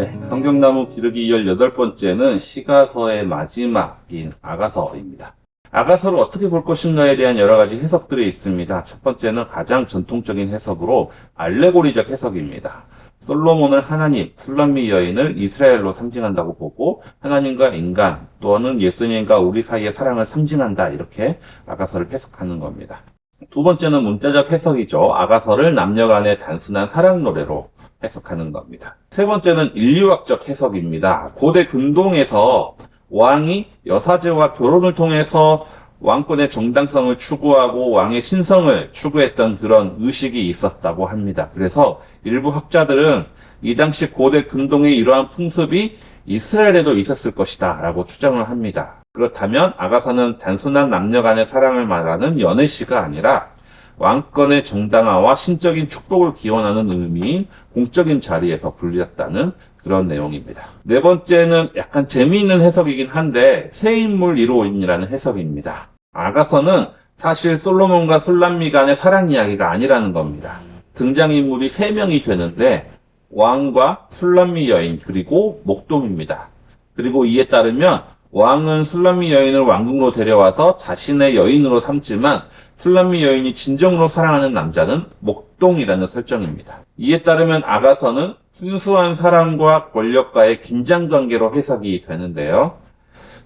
네, 성경나무 기르기 18번째는 시가서의 마지막인 아가서입니다. 아가서를 어떻게 볼 것인가에 대한 여러 가지 해석들이 있습니다. 첫 번째는 가장 전통적인 해석으로 알레고리적 해석입니다. 솔로몬을 하나님, 술람미 여인을 이스라엘로 상징한다고 보고 하나님과 인간 또는 예수님과 우리 사이의 사랑을 상징한다 이렇게 아가서를 해석하는 겁니다. 두 번째는 문자적 해석이죠. 아가서를 남녀 간의 단순한 사랑 노래로 해석하는 겁니다. 세 번째는 인류학적 해석입니다. 고대 근동에서 왕이 여사제와 결혼을 통해서 왕권의 정당성을 추구하고 왕의 신성을 추구했던 그런 의식이 있었다고 합니다. 그래서 일부 학자들은 이 당시 고대 근동의 이러한 풍습이 이스라엘에도 있었을 것이다 라고 추정을 합니다. 그렇다면 아가서는 단순한 남녀 간의 사랑을 말하는 연애시가 아니라 왕권의 정당화와 신적인 축복을 기원하는 의미인 공적인 자리에서 불렸다는 그런 내용입니다. 네 번째는 약간 재미있는 해석이긴 한데 새 인물 1호인이라는 해석입니다. 아가서는 사실 솔로몬과 솔람미 간의 사랑 이야기가 아니라는 겁니다. 등장인물이 3명이 되는데 왕과 술람미 여인 그리고 목동입니다. 그리고 이에 따르면 왕은 술람미 여인을 왕궁으로 데려와서 자신의 여인으로 삼지만 술람미 여인이 진정으로 사랑하는 남자는 목동이라는 설정입니다. 이에 따르면 아가서는 순수한 사랑과 권력과의 긴장관계로 해석이 되는데요.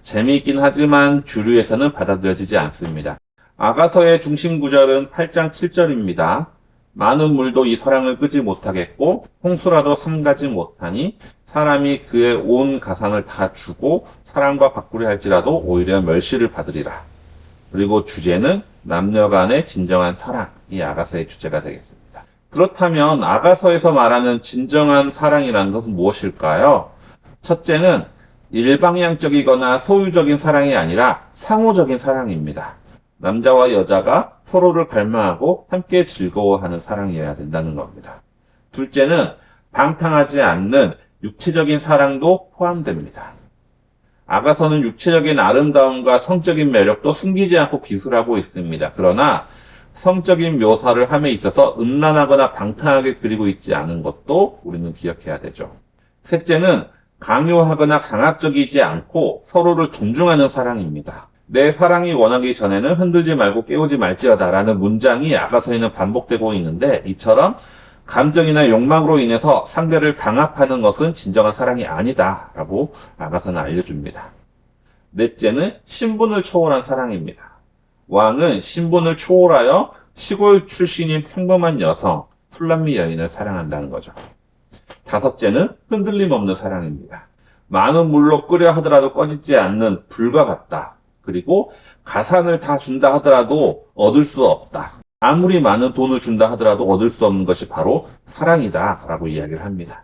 재미있긴 하지만 주류에서는 받아들여지지 않습니다. 아가서의 중심 구절은 8장 7절입니다. 많은 물도 이 사랑을 끄지 못하겠고 홍수라도 삼가지 못하니 사람이 그의 온 가산을 다 주고 사랑과 바꾸려 할지라도 오히려 멸시를 받으리라. 그리고 주제는 남녀 간의 진정한 사랑이 아가서의 주제가 되겠습니다. 그렇다면 아가서에서 말하는 진정한 사랑이라는 것은 무엇일까요? 첫째는 일방향적이거나 소유적인 사랑이 아니라 상호적인 사랑입니다. 남자와 여자가 서로를 갈망하고 함께 즐거워하는 사랑이어야 된다는 겁니다. 둘째는 방탕하지 않는 육체적인 사랑도 포함됩니다. 아가서는 육체적인 아름다움과 성적인 매력도 숨기지 않고 기술하고 있습니다. 그러나 성적인 묘사를 함에 있어서 음란하거나 방탕하게 그리고 있지 않은 것도 우리는 기억해야 되죠. 셋째는 강요하거나 강압적이지 않고 서로를 존중하는 사랑입니다. 내 사랑이 원하기 전에는 흔들지 말고 깨우지 말지어다라는 문장이 아가서에는 반복되고 있는데 이처럼 감정이나 욕망으로 인해서 상대를 강압하는 것은 진정한 사랑이 아니다 라고 아가서는 알려줍니다. 넷째는 신분을 초월한 사랑입니다. 왕은 신분을 초월하여 시골 출신인 평범한 여성, 술람미 여인을 사랑한다는 거죠. 다섯째는 흔들림 없는 사랑입니다. 많은 물로 끓여 하더라도 꺼지지 않는 불과 같다. 그리고 가산을 다 준다 하더라도 얻을 수 없다. 아무리 많은 돈을 준다 하더라도 얻을 수 없는 것이 바로 사랑이다. 라고 이야기를 합니다.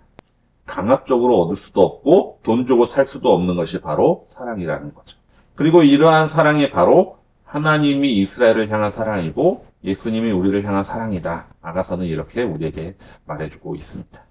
강압적으로 얻을 수도 없고 돈 주고 살 수도 없는 것이 바로 사랑이라는 거죠. 그리고 이러한 사랑이 바로 하나님이 이스라엘을 향한 사랑이고 예수님이 우리를 향한 사랑이다. 아가서는 이렇게 우리에게 말해주고 있습니다.